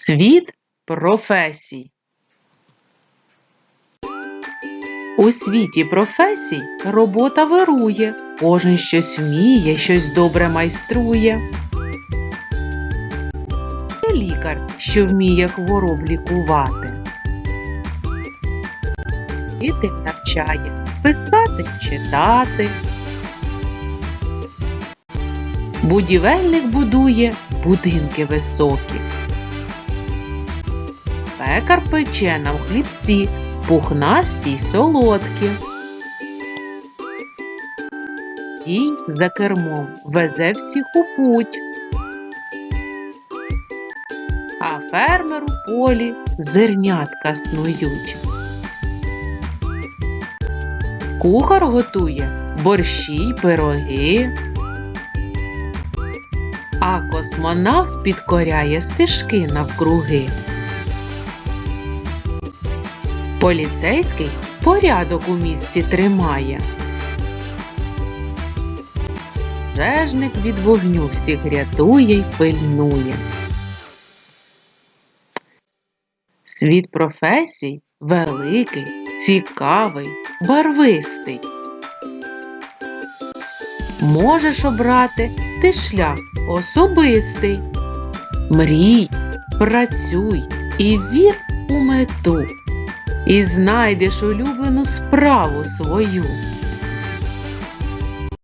Світ професій. У світі професій робота вирує, кожен щось вміє, щось добре майструє. Є лікар, що вміє хвороб лікувати. Вчитель навчає писати, читати. Будівельник будує будинки високі. Пекар пече нам хлібці, пухнасті й солодкі. Дій за кермом везе всіх у путь. А фермер у полі зернятка снують. Кухар готує борщі й пироги. А космонавт підкоряє стежки навкруги. Поліцейський порядок у місті тримає. Пожежник від вогню всіх рятує й пильнує. Світ професій великий, цікавий, барвистий. Можеш обрати ти шлях особистий. Мрій, працюй і вір у мету, і знайдеш улюблену справу свою.